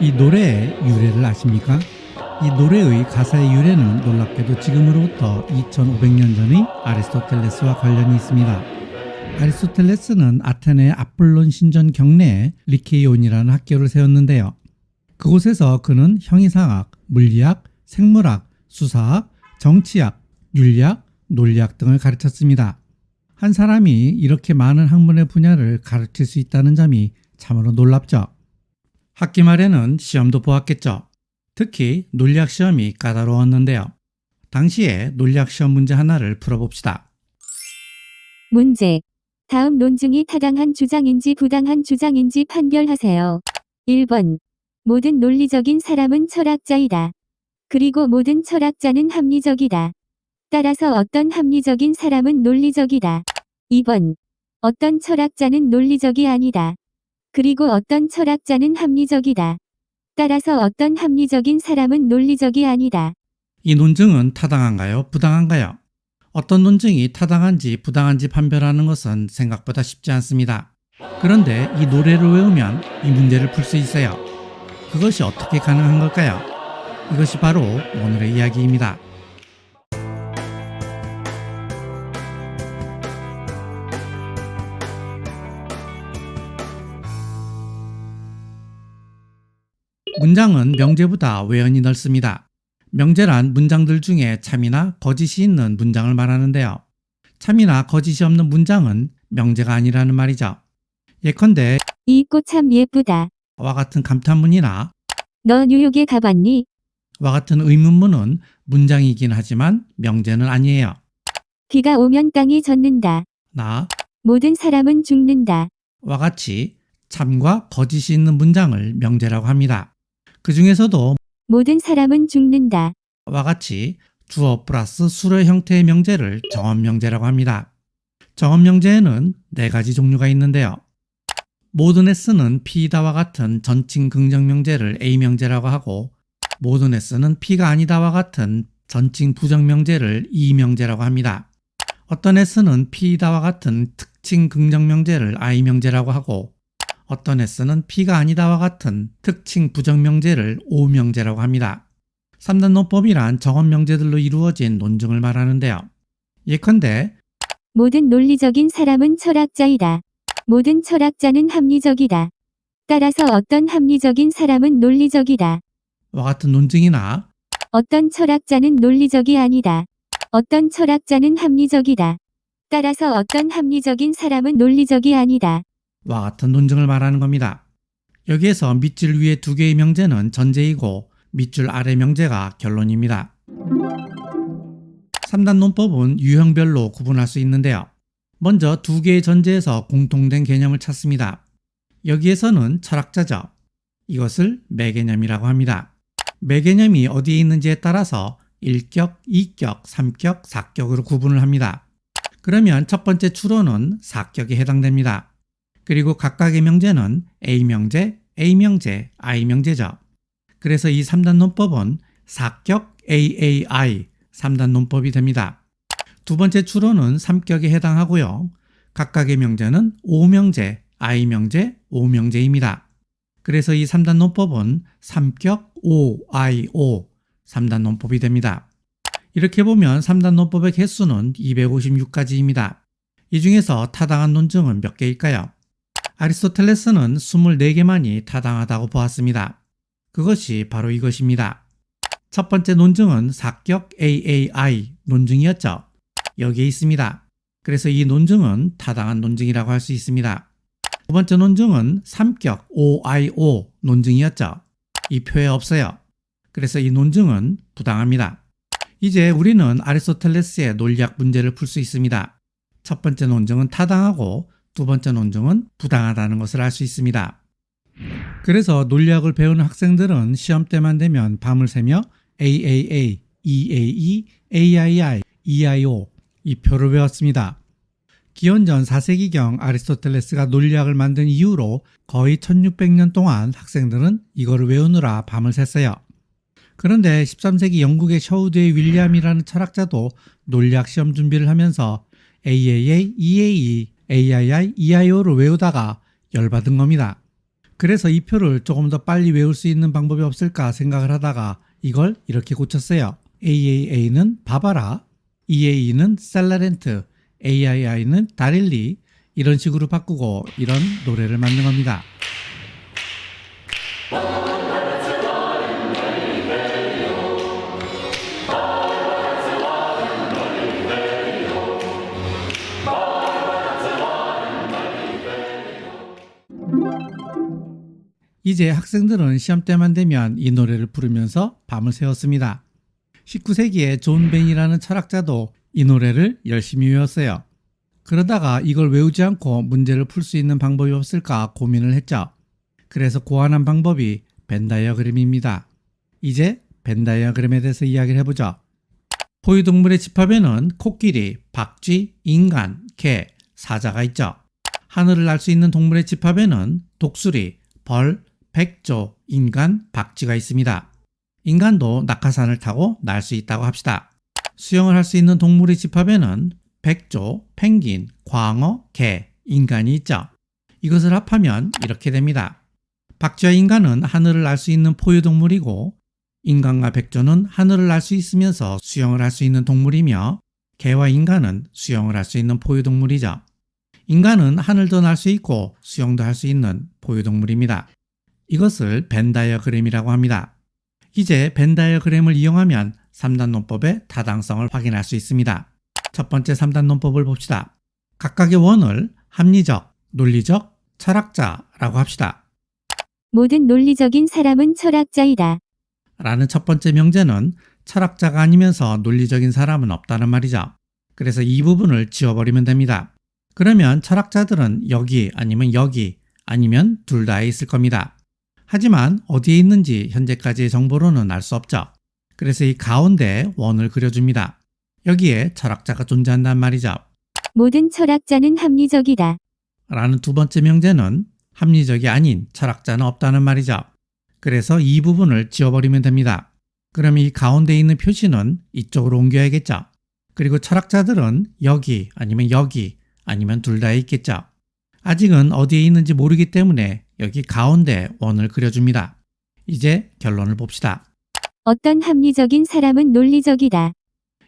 이 노래의 유래를 아십니까? 이 노래의 가사의 유래는 놀랍게도 지금으로부터 2500년 전의 아리스토텔레스와 관련이 있습니다. 아리스토텔레스는 아테네의 아폴론 신전 경내에 리케이온이라는 학교를 세웠는데요. 그곳에서 그는 형이상학, 물리학, 생물학, 수사학, 정치학, 윤리학, 논리학 등을 가르쳤습니다. 한 사람이 이렇게 많은 학문의 분야를 가르칠 수 있다는 점이 참으로 놀랍죠. 학기 말에는 시험도 보았겠죠. 특히 논리학 시험이 까다로웠는데요. 당시에 논리학 시험 문제 하나를 풀어봅시다. 문제. 다음 논증이 타당한 주장인지 부당한 주장인지 판별하세요. 1번. 모든 논리적인 사람은 철학자이다. 그리고 모든 철학자는 합리적이다. 따라서 어떤 합리적인 사람은 논리적이다. 2번. 어떤 철학자는 논리적이 아니다. 그리고 어떤 철학자는 합리적이다. 따라서 어떤 합리적인 사람은 논리적이 아니다. 이 논증은 타당한가요? 부당한가요? 어떤 논증이 타당한지 부당한지 판별하는 것은 생각보다 쉽지 않습니다. 그런데 이 노래를 외우면 이 문제를 풀 수 있어요. 그것이 어떻게 가능한 걸까요? 이것이 바로 오늘의 이야기입니다. 문장은 명제보다 외연이 넓습니다. 명제란 문장들 중에 참이나 거짓이 있는 문장을 말하는데요. 참이나 거짓이 없는 문장은 명제가 아니라는 말이죠. 예컨대 이 꽃 참 예쁘다. 와 같은 감탄문이나 너 뉴욕에 가봤니? 와 같은 의문문은 문장이긴 하지만 명제는 아니에요. 비가 오면 땅이 젖는다. 나, 모든 사람은 죽는다. 와 같이 참과 거짓이 있는 문장을 명제라고 합니다. 그 중에서도 모든 사람은 죽는다. 와 같이 주어 플러스 수로 형태의 명제를 정언명제라고 합니다. 정언명제에는 네 가지 종류가 있는데요. 모든 S는 P다와 같은 전칭 긍정명제를 A명제라고 하고 모든 S는 P가 아니다와 같은 전칭 부정명제를 E명제라고 합니다. 어떤 S는 P다와 같은 특칭 긍정명제를 I명제라고 하고 어떤 S는 P가 아니다와 같은 특칭 부정명제를 O명제라고 합니다. 3단 논법이란 정언 명제들로 이루어진 논증을 말하는데요. 예컨대 모든 논리적인 사람은 철학자이다. 모든 철학자는 합리적이다. 따라서 어떤 합리적인 사람은 논리적이다. 와 같은 논증이나 어떤 철학자는 논리적이 아니다. 어떤 철학자는 합리적이다. 따라서 어떤 합리적인 사람은 논리적이 아니다. 와 같은 논증을 말하는 겁니다. 여기에서 밑줄 위에 두 개의 명제는 전제이고 밑줄 아래 명제가 결론입니다. 3단 논법은 유형별로 구분할 수 있는데요. 먼저 두 개의 전제에서 공통된 개념을 찾습니다. 여기에서는 철학자죠. 이것을 매개념이라고 합니다. 매개념이 어디에 있는지에 따라서 1격, 2격, 3격, 4격으로 구분을 합니다. 그러면 첫 번째 추론은 4격에 해당됩니다. 그리고 각각의 명제는 A명제, A명제, I명제죠. 그래서 이 3단 논법은 4격 AAI 3단 논법이 됩니다. 두 번째 추론은 3격에 해당하고요. 각각의 명제는 O명제, I명제, O명제입니다. 그래서 이 3단 논법은 3격 OIO 3단 논법이 됩니다. 이렇게 보면 3단 논법의 개수는 256가지입니다. 이 중에서 타당한 논증은 몇 개일까요? 아리스토텔레스는 24개만이 타당하다고 보았습니다. 그것이 바로 이것입니다. 첫 번째 논증은 사격 AAI 논증이었죠. 여기에 있습니다. 그래서 이 논증은 타당한 논증이라고 할 수 있습니다. 두 번째 논증은 삼격 OIO 논증이었죠. 이 표에 없어요. 그래서 이 논증은 부당합니다. 이제 우리는 아리스토텔레스의 논리학 문제를 풀 수 있습니다. 첫 번째 논증은 타당하고 두 번째 논증은 부당하다는 것을 알 수 있습니다. 그래서 논리학을 배우는 학생들은 시험 때만 되면 밤을 새며 AAA, EAE, AII, EIO 이 표를 외웠습니다. 기원전 4세기경 아리스토텔레스가 논리학을 만든 이후로 거의 1600년 동안 학생들은 이거를 외우느라 밤을 샜어요. 그런데 13세기 영국의 셔우드의 윌리엄이라는 철학자도 논리학 시험 준비를 하면서 AAA, EAE, AII, EIO를 외우다가 열받은 겁니다. 그래서 이 표를 조금 더 빨리 외울 수 있는 방법이 없을까 생각을 하다가 이걸 이렇게 고쳤어요. AAA는 바바라, EAE는 셀라렌트, AII는 다릴리 이런 식으로 바꾸고 이런 노래를 만든 겁니다. 이제 학생들은 시험 때만 되면 이 노래를 부르면서 밤을 새웠습니다. 19세기에 존 벤이라는 철학자도 이 노래를 열심히 외웠어요. 그러다가 이걸 외우지 않고 문제를 풀 수 있는 방법이 없을까 고민을 했죠. 그래서 고안한 방법이 벤 다이어그램입니다. 이제 벤 다이어그램에 대해서 이야기를 해보죠. 포유동물의 집합에는 코끼리, 박쥐, 인간, 개, 사자가 있죠. 하늘을 날 수 있는 동물의 집합에는 독수리, 벌, 백조, 인간, 박쥐가 있습니다. 인간도 낙하산을 타고 날 수 있다고 합시다. 수영을 할 수 있는 동물의 집합에는 백조, 펭귄, 광어, 개, 인간이 있죠. 이것을 합하면 이렇게 됩니다. 박쥐와 인간은 하늘을 날 수 있는 포유동물이고 인간과 백조는 하늘을 날 수 있으면서 수영을 할 수 있는 동물이며 개와 인간은 수영을 할 수 있는 포유동물이죠. 인간은 하늘도 날 수 있고 수영도 할 수 있는 포유동물입니다. 이것을 벤 다이어그램이라고 합니다. 이제 벤 다이어그램을 이용하면 3단 논법의 타당성을 확인할 수 있습니다. 첫 번째 3단 논법을 봅시다. 각각의 원을 합리적, 논리적, 철학자라고 합시다. 모든 논리적인 사람은 철학자이다. 라는 첫 번째 명제는 철학자가 아니면서 논리적인 사람은 없다는 말이죠. 그래서 이 부분을 지워버리면 됩니다. 그러면 철학자들은 여기 아니면 여기 아니면 둘 다에 있을 겁니다. 하지만 어디에 있는지 현재까지의 정보로는 알 수 없죠. 그래서 이 가운데 원을 그려줍니다. 여기에 철학자가 존재한단 말이죠. 모든 철학자는 합리적이다. 라는 두 번째 명제는 합리적이 아닌 철학자는 없다는 말이죠. 그래서 이 부분을 지워버리면 됩니다. 그러면 이 가운데 있는 표시는 이쪽으로 옮겨야겠죠. 그리고 철학자들은 여기 아니면 여기 아니면 둘 다에 있겠죠. 아직은 어디에 있는지 모르기 때문에 여기 가운데 원을 그려줍니다. 이제 결론을 봅시다. 어떤 합리적인 사람은 논리적이다.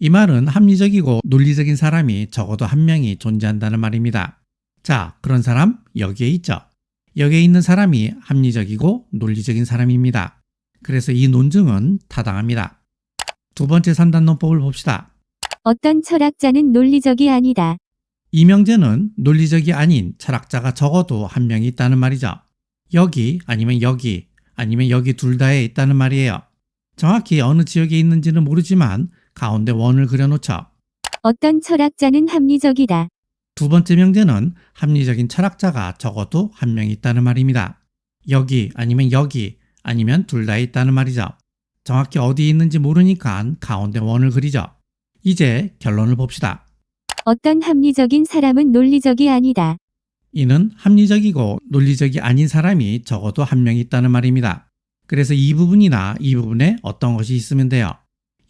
이 말은 합리적이고 논리적인 사람이 적어도 한 명이 존재한다는 말입니다. 자, 그런 사람 여기에 있죠. 여기에 있는 사람이 합리적이고 논리적인 사람입니다. 그래서 이 논증은 타당합니다. 두 번째 산단 논법을 봅시다. 어떤 철학자는 논리적이 아니다. 이 명제는 논리적이 아닌 철학자가 적어도 한 명이 있다는 말이죠. 여기 아니면 여기 아니면 여기 둘 다에 있다는 말이에요. 정확히 어느 지역에 있는지는 모르지만 가운데 원을 그려놓죠. 어떤 철학자는 합리적이다. 두 번째 명제는 합리적인 철학자가 적어도 한 명 있다는 말입니다. 여기 아니면 여기 아니면 둘 다에 있다는 말이죠. 정확히 어디에 있는지 모르니까 가운데 원을 그리죠. 이제 결론을 봅시다. 어떤 합리적인 사람은 논리적이 아니다. 이는 합리적이고 논리적이 아닌 사람이 적어도 한 명 있다는 말입니다. 그래서 이 부분이나 이 부분에 어떤 것이 있으면 돼요.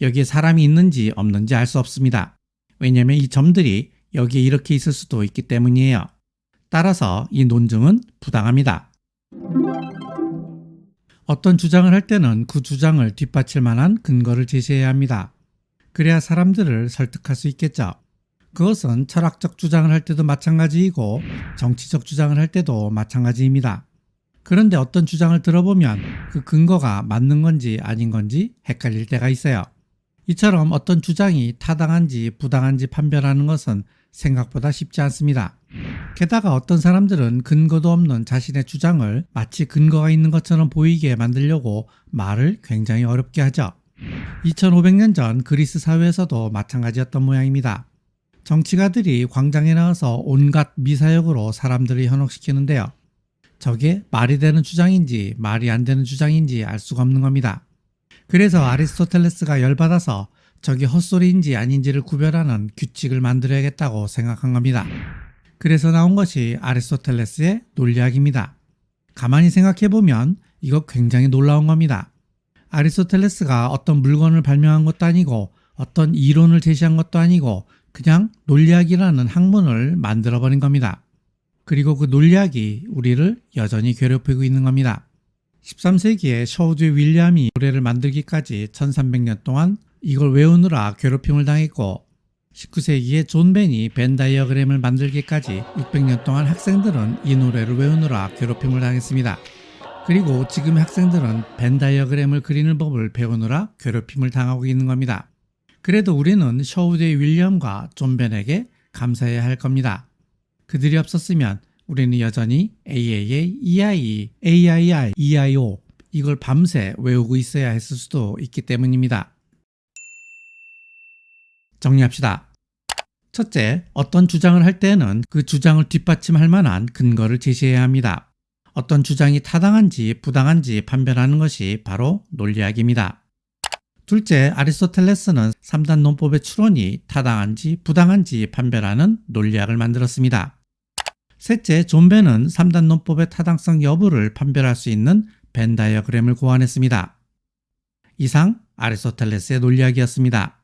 여기에 사람이 있는지 없는지 알 수 없습니다. 왜냐하면 이 점들이 여기에 이렇게 있을 수도 있기 때문이에요. 따라서 이 논증은 부당합니다. 어떤 주장을 할 때는 그 주장을 뒷받칠 만한 근거를 제시해야 합니다. 그래야 사람들을 설득할 수 있겠죠. 그것은 철학적 주장을 할 때도 마찬가지이고 정치적 주장을 할 때도 마찬가지입니다. 그런데 어떤 주장을 들어보면 그 근거가 맞는 건지 아닌 건지 헷갈릴 때가 있어요. 이처럼 어떤 주장이 타당한지 부당한지 판별하는 것은 생각보다 쉽지 않습니다. 게다가 어떤 사람들은 근거도 없는 자신의 주장을 마치 근거가 있는 것처럼 보이게 만들려고 말을 굉장히 어렵게 하죠. 2500년 전 그리스 사회에서도 마찬가지였던 모양입니다. 정치가들이 광장에 나와서 온갖 미사역으로 사람들을 현혹시키는데요. 저게 말이 되는 주장인지 말이 안 되는 주장인지 알 수가 없는 겁니다. 그래서 아리스토텔레스가 열받아서 저게 헛소리인지 아닌지를 구별하는 규칙을 만들어야겠다고 생각한 겁니다. 그래서 나온 것이 아리스토텔레스의 논리학입니다. 가만히 생각해보면 이거 굉장히 놀라운 겁니다. 아리스토텔레스가 어떤 물건을 발명한 것도 아니고 어떤 이론을 제시한 것도 아니고 그냥 논리학이라는 학문을 만들어버린 겁니다. 그리고 그 논리학이 우리를 여전히 괴롭히고 있는 겁니다. 13세기에 셔우드 윌리엄이 노래를 만들기까지 1300년 동안 이걸 외우느라 괴롭힘을 당했고 19세기에 존 벤이 벤 다이어그램을 만들기까지 600년 동안 학생들은 이 노래를 외우느라 괴롭힘을 당했습니다. 그리고 지금 학생들은 벤 다이어그램을 그리는 법을 배우느라 괴롭힘을 당하고 있는 겁니다. 그래도 우리는 셔우드의 윌리엄과 존 벤에게 감사해야 할 겁니다. 그들이 없었으면 우리는 여전히 AAA, EIE, AII, EIO 이걸 밤새 외우고 있어야 했을 수도 있기 때문입니다. 정리합시다. 첫째, 어떤 주장을 할 때에는 그 주장을 뒷받침할 만한 근거를 제시해야 합니다. 어떤 주장이 타당한지 부당한지 판별하는 것이 바로 논리학입니다. 둘째, 아리스토텔레스는 3단 논법의 추론이 타당한지 부당한지 판별하는 논리학을 만들었습니다. 셋째, 존 벤은 3단 논법의 타당성 여부를 판별할 수 있는 벤 다이어그램을 고안했습니다. 이상 아리스토텔레스의 논리학이었습니다.